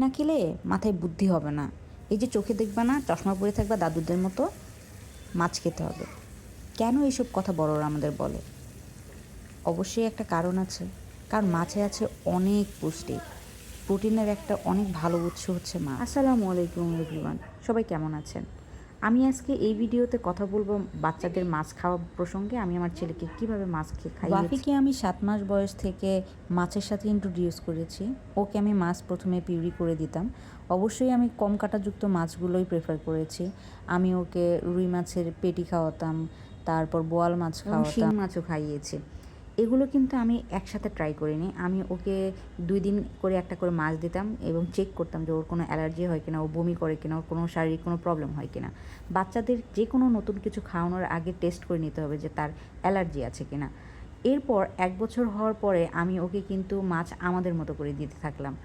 না খেলে মাথায় বুদ্ধি হবে না। এই যে চোখে দেখবা না চশমা পরে থাকবা, দাদুদের মতো মাছ খেতে হবে। কেন এইসব কথা বড়রা আমাদের বলে? অবশ্যই একটা কারণ আছে। কারণ মাছে আছে অনেক পুষ্টি। প্রোটিনের একটা অনেক ভালো উৎস হচ্ছে মা আসসালামু আলাইকুম এভরিওয়ান সবাই কেমন আছেন? আমি আজকে এই ভিডিওতে কথা বলব বাচ্চাদের মাছ খাওয়া প্রসঙ্গে। আমি আমার ছেলেকে কীভাবে মাছ খেয়ে খাই বাপিকে আমি সাত মাস বয়স থেকে মাছের সাথে ইন্ট্রোডিউস করেছি। ওকে আমি মাছ প্রথমে পিউরি করে দিতাম। অবশ্যই আমি কম কাঁটাযুক্ত মাছগুলোই প্রেফার করেছি। আমি ওকে রুই মাছের পেটি খাওয়াতাম তারপর বোয়াল মাছ খাওয়াতাম। মাছও খাইয়েছি। এগুলো কিন্তু আমি একসাথে ট্রাই করিনি। আমি ওকে দুই দিন করে একটা করে মাছ দিতাম এবং চেক করতাম যে ওর কোনো অ্যালার্জি হয় কিনা, ও বমি করে কিনা, ওর কোনো শারীরিক কোনো প্রবলেম হয় কিনা। বাচ্চাদের যে কোনো নতুন কিছু খাওয়ানোর আগে টেস্ট করে নিতে হবে যে তার অ্যালার্জি আছে কিনা। এরপর এক বছর হওয়ার পরে আমি ওকে কিন্তু মাছ আমাদের মতো করে দিতে থাকলাম।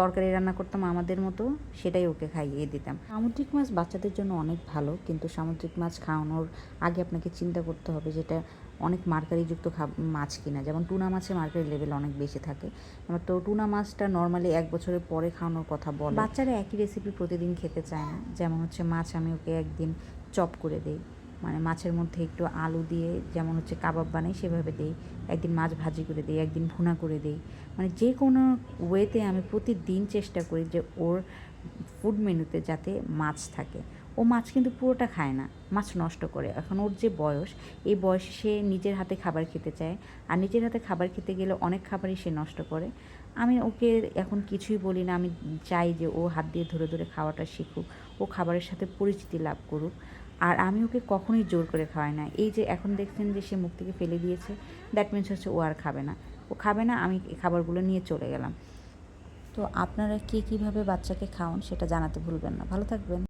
তরকারি রান্না করতাম আমাদের মতো, সেটাই ওকে খাইয়ে দিতাম। সামুদ্রিক মাছ বাচ্চাদের জন্য অনেক ভালো, কিন্তু সামুদ্রিক মাছ খাওয়ানোর আগে আপনাকে চিন্তা করতে হবে যেটা অনেক মার্কারিযুক্ত খাব মাছ কিনা। যেমন টুনা মাছে মার্কারি লেভেল অনেক বেশি থাকে। তো টুনা মাছটা নর্মালি এক বছরের পরে খাওয়ানোর কথা বলে। বাচ্চারা একই রেসিপি প্রতিদিন খেতে চায় না। যেমন হচ্ছে মাছ আমি ওকে একদিন চপ করে দিই। মানে মাছের মধ্যে একটু আলু দিয়ে যেমন হচ্ছে কাবাব বানাই, সেভাবে দিই। একদিন মাছ ভাজি করে দিই, একদিন ভুনা করে দিই। মানে যে কোনো ওয়েতে আমি প্রতিদিন চেষ্টা করি যে ওর ফুড মেনুতে যাতে মাছ থাকে। ও মাছ কিন্তু পুরোটা খায় না, মাছ নষ্ট করে। এখন ওর যে বয়স, এই বয়সে সে নিজের হাতে খাবার খেতে চায়। আর নিজের হাতে খাবার খেতে গেলে অনেক খাবারই সে নষ্ট করে। আমি ওকে এখন কিছুই বলি না, আমি চাই যে ও হাত দিয়ে ধরে ধরে খাওয়াটা শিখুক। ও খাবারের সাথে পরিচিতি লাভ করুক। আর আমি ওকে কখনোই জোর করে খাওয়াই না। এই যে এখন দেখছেন যে সে মুখ থেকে ফেলে দিয়েছে দ্যাট মিনস হচ্ছে ও আর খাবে না। ও খাবে না, আমি খাবারগুলো নিয়ে চলে গেলাম। তো আপনারা কে কীভাবে বাচ্চাকে খাওয়ান সেটা জানাতে ভুলবেন না। ভালো থাকবেন।